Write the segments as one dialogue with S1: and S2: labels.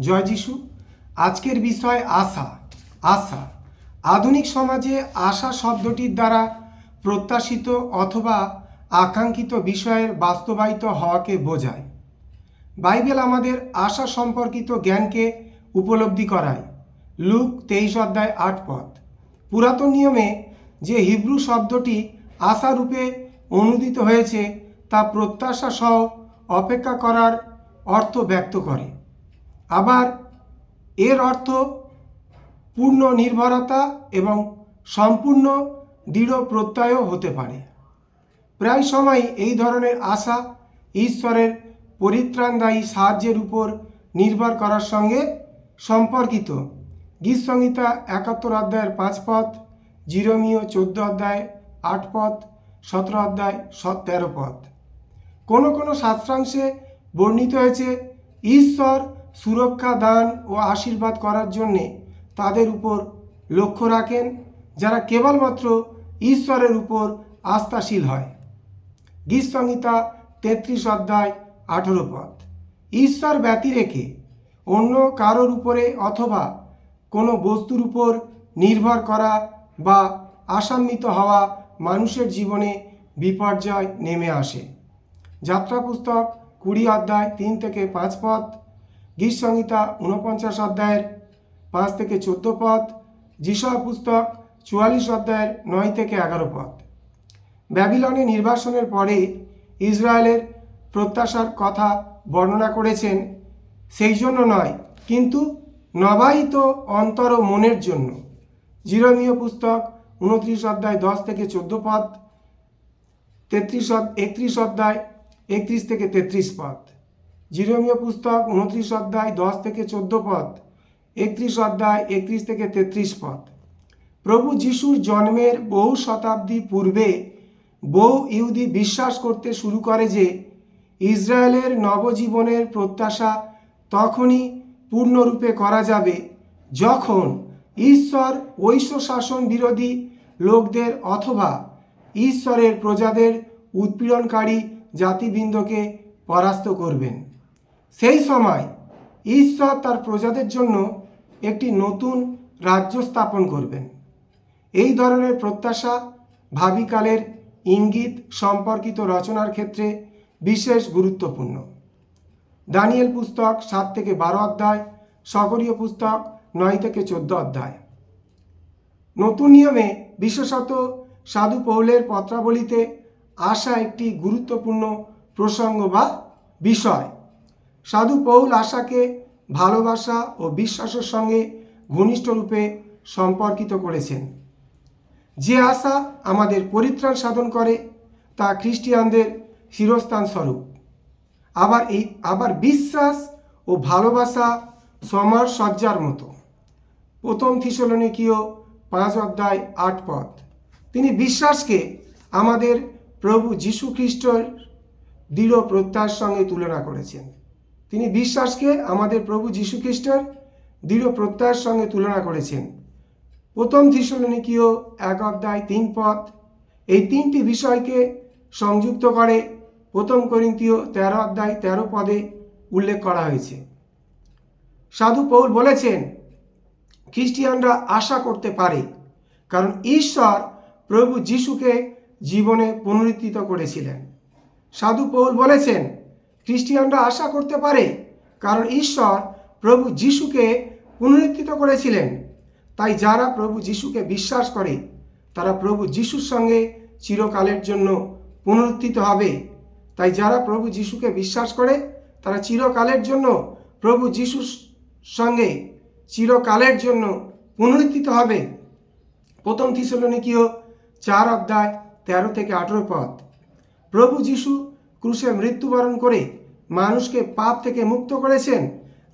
S1: জয় যিশু। আজকের বিষয় আশা। আশা, আধুনিক সমাজে আশা শব্দটির দ্বারা প্রত্যাশিত অথবা আকাঙ্ক্ষিত বিষয়ের বাস্তবায়িত হওয়াকে বোঝায়। বাইবেল আমাদের আশা সম্পর্কিত জ্ঞানকে উপলব্ধি করায়। লুক তেইশ অধ্যায় আট পথ। পুরাতন নিয়মে যে হিব্রু শব্দটি আশা রূপে অনুদিত হয়েছে, তা প্রত্যাশা সহ অপেক্ষা করার অর্থ ব্যক্ত করে। আবার এর অর্থ পূর্ণ নির্ভরতা এবং সম্পূর্ণ দৃঢ় প্রত্যয়ও হতে পারে। প্রায় সময় এই ধরনের আশা ঈশ্বরের পরিত্রাণদায়ী সাহায্যের উপর নির্ভর করার সঙ্গে সম্পর্কিত। গীত সংহিতা একাত্তর অধ্যায়ের পাঁচ পথ জিরোমিও চোদ্দ অধ্যায় আট পথ সতেরো অধ্যায় সত তেরো পথ কোনো কোনো শাস্ত্রাংশে বর্ণিত হয়েছে, ঈশ্বর সুরক্ষা, দান ও আশীর্বাদ করার জন্যে তাদের উপর লক্ষ্য রাখেন, যারা কেবলমাত্র ঈশ্বরের উপর আস্থাশীল হয়। গীত সংহিতা তেত্রিশ অধ্যায় আঠেরো পথ ঈশ্বর ব্যতি রেখে অন্য কারোর উপরে অথবা কোনো বস্তুর উপর নির্ভর করা বা আশান্বিত হওয়া মানুষের জীবনে বিপর্যয় নেমে আসে। যাত্রা পুস্তক কুড়ি অধ্যায় তিন থেকে পাঁচ পদ। গীত সংহিতা ঊনপঞ্চাশ অধ্যায়ের পাঁচ থেকে চোদ্দ পদ যিশয় পুস্তক চুয়াল্লিশ অধ্যায়ের নয় থেকে এগারো পদ। ব্যাবিলনে নির্বাসনের পরে ইসরায়েলের প্রত্যাশার কথা বর্ণনা করেছেন, সেই জন্য নয়, কিন্তু নবায়িত অন্তর ও মনের জন্য। জিরমীয় পুস্তক উনত্রিশ অধ্যায় দশ থেকে চোদ্দ পদ, তেত্রিশ একত্রিশ অধ্যায় একত্রিশ থেকে তেত্রিশ পদ। জিরোমীয় পুস্তক উনত্রিশ অধ্যায় দশ থেকে চোদ্দ পদ, একত্রিশ অধ্যায় একত্রিশ থেকে তেত্রিশ পদ। প্রভু যিশুর জন্মের বহু শতাব্দী পূর্বে বহু ইহুদি বিশ্বাস করতে শুরু করে যে ইসরায়েলের নবজীবনের প্রত্যাশা তখনই পূর্ণরূপে করা যাবে যখন ঈশ্বর ঐশ্ব শাসন বিরোধী লোকদের অথবা ঈশ্বরের প্রজাদের উৎপীড়নকারী জাতিবৃন্দকে পরাস্ত করবেন। সেই সময় ঈশ্বর তার প্রজাদের জন্য একটি নতুন রাজ্য স্থাপন করবেন। এই ধরনের প্রত্যাশা ভাবিকালের ইঙ্গিত সম্পর্কিত রচনার ক্ষেত্রে বিশেষ গুরুত্বপূর্ণ। দানিয়েল পুস্তক সাত থেকে বারো অধ্যায় সকরীয় পুস্তক নয় থেকে চোদ্দ অধ্যায়। নতুন নিয়মে বিশেষত সাধু পৌলের পত্রাবলিতে আসা একটি গুরুত্বপূর্ণ প্রসঙ্গ বা বিষয় সাধু পৌল আশাকে ভালোবাসা ও বিশ্বাসের সঙ্গে ঘনিষ্ঠ রূপে সম্পর্কিত করেছেন। যে আশা আমাদের পরিত্রাণ সাধন করে, তা খ্রিস্টিয়ানদের শিরস্থান স্বরূপ। আবার এই, আবার বিশ্বাস ও ভালোবাসা সমর সজ্জার মতো। প্রথম থিসলনিকীয় পাঁচ অধ্যায় আট পদ। তিনি বিশ্বাসকে আমাদের প্রভু যীশু খ্রিস্টর দৃঢ় প্রত্যার সঙ্গে তুলনা করেছেন। তিনি বিশ্বাসকে আমাদের প্রভু যীশু খ্রিস্টের দৃঢ় প্রত্যয়ের সঙ্গে তুলনা করেছেন। প্রথম থিসলনিকীয় এক অধ্যায় তিন পদ এই তিনটি বিষয়কে সংযুক্ত করে প্রথম করিন্তীয় তেরো অধ্যায় তেরো পদে উল্লেখ করা হয়েছে। সাধু পৌল বলেছেন, খ্রিস্টিয়ানরা আশা করতে পারে, কারণ ঈশ্বর প্রভু যিশুকে জীবনে পুনরুত্থিত করেছিলেন। সাধু পৌল বলেছেন খ্রিস্টিয়ানরা আশা করতে পারে, কারণ ঈশ্বর প্রভু যিশুকে পুনরুত্থিত করেছিলেন। তাই যারা প্রভু যিশুকে বিশ্বাস করে, তারা প্রভু যিশুর সঙ্গে চিরকালের জন্য পুনরুত্থিত হবে। তাই যারা প্রভু যিশুকে বিশ্বাস করে, তারা চিরকালের জন্য প্রভু যিশুর সঙ্গে চিরকালের জন্য পুনরুত্থিত হবে। প্রথম থিসলনিকীয় চার অধ্যায় তেরো থেকে আঠেরো পথ প্রভু যিশু ক্রুশে মৃত্যুবরণ করে মানুষকে পাপ থেকে মুক্ত করেছেন,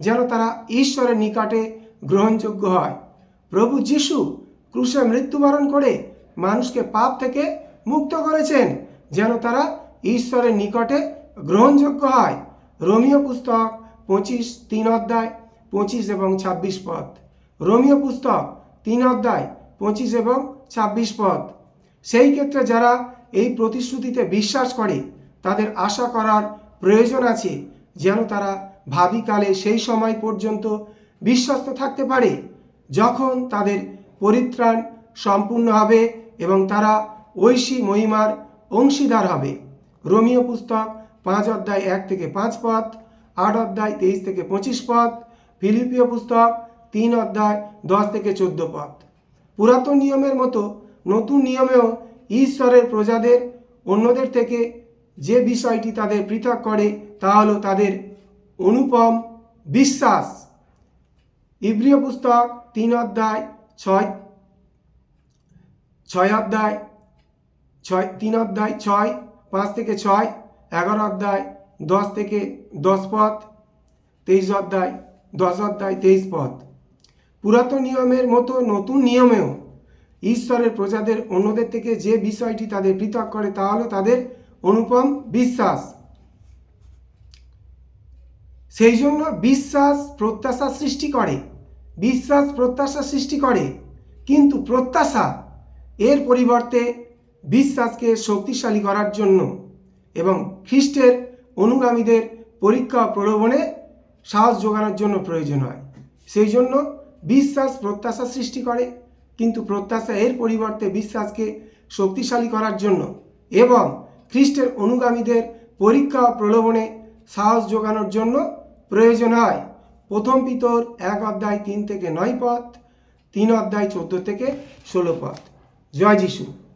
S1: যেন তারা ঈশ্বরের নিকটে গ্রহণযোগ্য হয়। প্রভু যিশু ক্রুশে মৃত্যুবরণ করে মানুষকে পাপ থেকে মুক্ত করেছেন, যেন তারা ঈশ্বরের নিকটে গ্রহণযোগ্য হয়। রোমিও পুস্তক পঁচিশ তিন অধ্যায় পঁচিশ এবং ছাব্বিশ পদ। রোমিও পুস্তক তিন অধ্যায় পঁচিশ এবং ছাব্বিশ পদ। সেই ক্ষেত্রে যারা এই প্রতিশ্রুতিতে বিশ্বাস করে, তাদের আশা করার প্রয়োজন আছে যেন তারা ভাবিকালে সেই সময় পর্যন্ত বিশ্বস্ত থাকতে পারে, যখন তাদের পরিত্রাণ সম্পূর্ণ হবে এবং তারা ঐশী মহিমার অংশীদার হবে। রোমিও পুস্তক পাঁচ অধ্যায় এক থেকে পাঁচ পদ, আট অধ্যায় তেইশ থেকে পঁচিশ পথ ফিলিপীয় পুস্তক তিন অধ্যায় দশ থেকে চোদ্দ পথ পুরাতন নিয়মের মতো নতুন নিয়মেও ঈশ্বরের প্রজাদের অন্যদের থেকে যে বিষয়টি তাদের পৃথক করে, তা হলো তাদের অনুপম বিশ্বাস। ইব্রিয় পুস্তক তিন অধ্যায় ছয় ছয় অধ্যায় ছয়, তিন অধ্যায় ছয়, পাঁচ থেকে ছয়, এগারো অধ্যায় দশ থেকে দশ পথ, তেইশ অধ্যায় দশ অধ্যায় তেইশ পথ। পুরাতন নিয়মের মতো নতুন নিয়মেও ঈশ্বরের প্রজাদের অন্যদের থেকে যে বিষয়টি তাদের পৃথক করে, তা হলো তাদের অনুপম বিশ্বাস। সেই জন্য বিশ্বাস প্রত্যাশা সৃষ্টি করে। বিশ্বাস প্রত্যাশা সৃষ্টি করে। কিন্তু প্রত্যাশা, এর পরিবর্তে বিশ্বাসকে শক্তিশালী করার জন্য এবং খ্রিস্টের অনুগামীদের পরীক্ষা প্রলোভনে সাহস যোগানোর জন্য প্রয়োজন হয়। সেই জন্য বিশ্বাস প্রত্যাশা সৃষ্টি করে। কিন্তু প্রত্যাশা এর পরিবর্তে বিশ্বাসকে শক্তিশালী করার জন্য এবং খ্রিস্টের অনুগামীদের পরীক্ষা প্রলোভনে সাহস যোগানোর জন্য প্রয়োজন হয়। প্রথম পিতর এক অধ্যায় তিন থেকে নয় পথ, তিন অধ্যায় চোদ্দ থেকে ষোলো পথ। জয় যিশু।